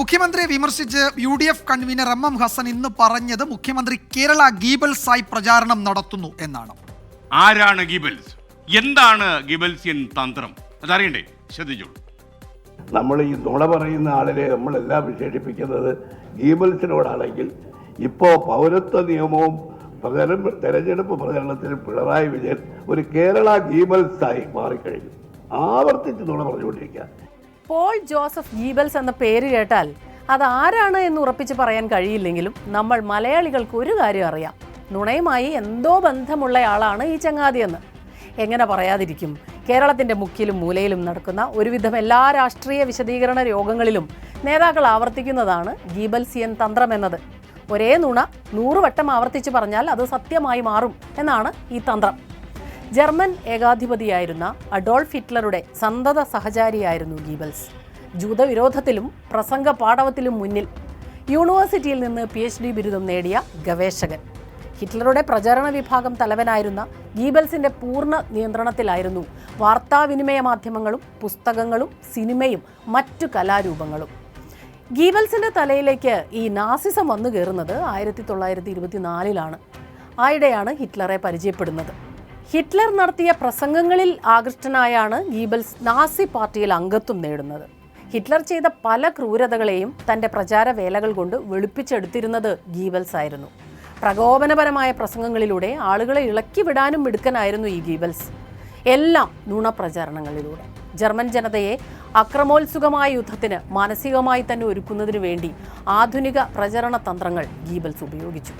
മുഖ്യമന്ത്രിയെ വിമർശിച്ച് U D F convener M M Hasan ഇന്ന് പറഞ്ഞത് മുഖ്യമന്ത്രി കേരള ഗീബൽസായി പ്രചാരണം നടത്തുന്നു എന്നാണ്. ആരാണ് ഗീബൽസ്? എന്താണ് ഗീബൽസിയൻ തന്ത്രം? അതറിയണ്ടേ? ശ്രദ്ധിച്ചോളൂ നമ്മൾ ഈ നുണ പറയുന്ന ആളിനെ നമ്മളെല്ലാം വിശേഷിപ്പിക്കുന്നത് ഗീബൽസിനോടാണെങ്കിൽ ഇപ്പോൾ പൗരത്വ നിയമവും പ്രചരണം തെരഞ്ഞെടുപ്പ് പ്രചരണത്തിന് പിണറായി വിജയൻ ഒരു കേരള ഗീബൽസായി മാറിക്കഴിഞ്ഞു. ആവർത്തിച്ച് നുണ പറഞ്ഞുകൊണ്ടിരിക്കുക. പോൾ ജോസഫ് ഗീബൽസ് എന്ന പേര് കേട്ടാൽ അത് ആരാണ് എന്ന് ഉറപ്പിച്ച് പറയാൻ കഴിയില്ലെങ്കിലും നമ്മൾ മലയാളികൾക്ക് ഒരു കാര്യം അറിയാം. നുണയുമായി എന്തോ ബന്ധമുള്ളയാളാണ് ഈ ചങ്ങാതിയെന്ന്. എങ്ങനെ പറയാതിരിക്കും? കേരളത്തിന്റെ മുക്കിലും മൂലയിലും നടക്കുന്ന ഒരുവിധം എല്ലാ രാഷ്ട്രീയ വിശദീകരണ രോഗങ്ങളിലും നേതാക്കൾ ആവർത്തിക്കുന്നതാണ് ഗീബൽസിയൻ തന്ത്രം എന്നത്. ഒരേ നുണ നൂറുവട്ടം ആവർത്തിച്ച് പറഞ്ഞാൽ അത് സത്യമായി മാറും എന്നാണ് ഈ തന്ത്രം. ജർമ്മൻ ഏകാധിപതിയായിരുന്ന അഡോൾഫ് ഹിറ്റ്ലറുടെ സന്തത സഹചാരിയായിരുന്നു ഗീബൽസ്. ജൂതവിരോധത്തിലും പ്രസംഗ പാഠവത്തിലും മുന്നിൽ യൂണിവേഴ്സിറ്റിയിൽ നിന്ന് പി എച്ച് ഡി ബിരുദം നേടിയ ഗവേഷകൻ. ഹിറ്റ്ലറുടെ പ്രചരണ വിഭാഗം തലവനായിരുന്ന ഗീബൽസിന്റെ പൂർണ നിയന്ത്രണത്തിലായിരുന്നു വാർത്താവിനിമയ മാധ്യമങ്ങളും പുസ്തകങ്ങളും സിനിമയും മറ്റു കലാരൂപങ്ങളും. ഗീബൽസിന്റെ തലയിലേക്ക് ഈ നാസിസം വന്നു കയറുന്നത് ആയിരത്തി തൊള്ളായിരത്തി ഇരുപത്തിനാലിലാണ്. ആയിടെയാണ് ഹിറ്റ്ലറെ പരിചയപ്പെടുന്നത്. ഹിറ്റ്ലർ നടത്തിയ പ്രസംഗങ്ങളിൽ ആകൃഷ്ടനായാണ് ഗീബൽസ് നാസി പാർട്ടിയിൽ അംഗത്വം നേടുന്നത്. ഹിറ്റ്ലർ ചെയ്ത പല ക്രൂരതകളെയും തന്റെ പ്രചാര വേലകൾ കൊണ്ട് വെളുപ്പിച്ചെടുത്തിരുന്നത് ഗീബൽസ് ആയിരുന്നു. പ്രകോപനപരമായ പ്രസംഗങ്ങളിലൂടെ ആളുകളെ ഇളക്കി വിടാനും മിടുക്കനായിരുന്നു ഈ ഗീബൽസ്. എല്ലാം നുണപ്രചാരണങ്ങളിലൂടെ. ജർമ്മൻ ജനതയെ അക്രമോത്സുകമായ യുദ്ധത്തിന് മാനസികമായി തന്നെ ഒരുക്കുന്നതിനു വേണ്ടി ആധുനിക പ്രചരണ തന്ത്രങ്ങൾ ഗീബൽസ് ഉപയോഗിച്ചു.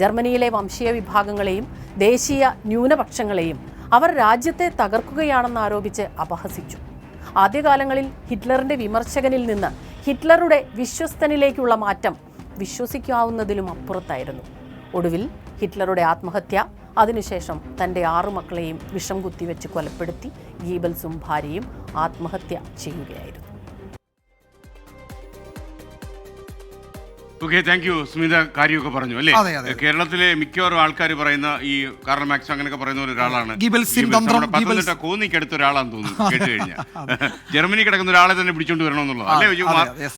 ജർമ്മനിയിലെ വംശീയ വിഭാഗങ്ങളെയും ദേശീയ ന്യൂനപക്ഷങ്ങളെയും അവർ രാജ്യത്തെ തകർക്കുകയാണെന്ന് ആരോപിച്ച് അപഹസിച്ചു. ആദ്യകാലങ്ങളിൽ ഹിറ്റ്ലറിന്റെ വിമർശകനിൽ നിന്ന് ഹിറ്റ്ലറുടെ വിശ്വസ്തനിലേക്കുള്ള മാറ്റം വിശ്വസിക്കാവുന്നതിലും അപ്പുറത്തായിരുന്നു. ഒടുവിൽ ഹിറ്റ്ലറുടെ ആത്മഹത്യ അതിനുശേഷം തന്റെ ആറു മക്കളെയും വിഷം കുത്തിവെച്ച് കൊലപ്പെടുത്തി ഗീബൽസും ഭാര്യയും ആത്മഹത്യ ചെയ്യുകയായിരുന്നു. ഓക്കെ താങ്ക് യു സ്മിത കാര്യമൊക്കെ പറഞ്ഞു അല്ലേ അതെ, അതെ. കേരളത്തിലെ മിക്കവാറും ആൾക്കാർ പറയുന്ന ഈ കാർൽ മാക്സ് അങ്ങനെയൊക്കെ പറയുന്ന ഒരു ഒരാളാണ് ഗിബൽസ്യൻ ഗിബൽസ്. തന്ത്രം, നമ്മുടെ പത്തനംതിട്ട ഗിബൽസ്. കോന്നിക്കടുത്ത ഒരാളാന്ന് തോന്നുന്നു കേട്ട് കഴിഞ്ഞാൽ ജർമ്മനി കിടക്കുന്ന ഒരാളെ തന്നെ പിടിച്ചോണ്ട് വരണമെന്നുള്ളത് അല്ലേ അതെ, വിജയകുമാർ അതെ, yes.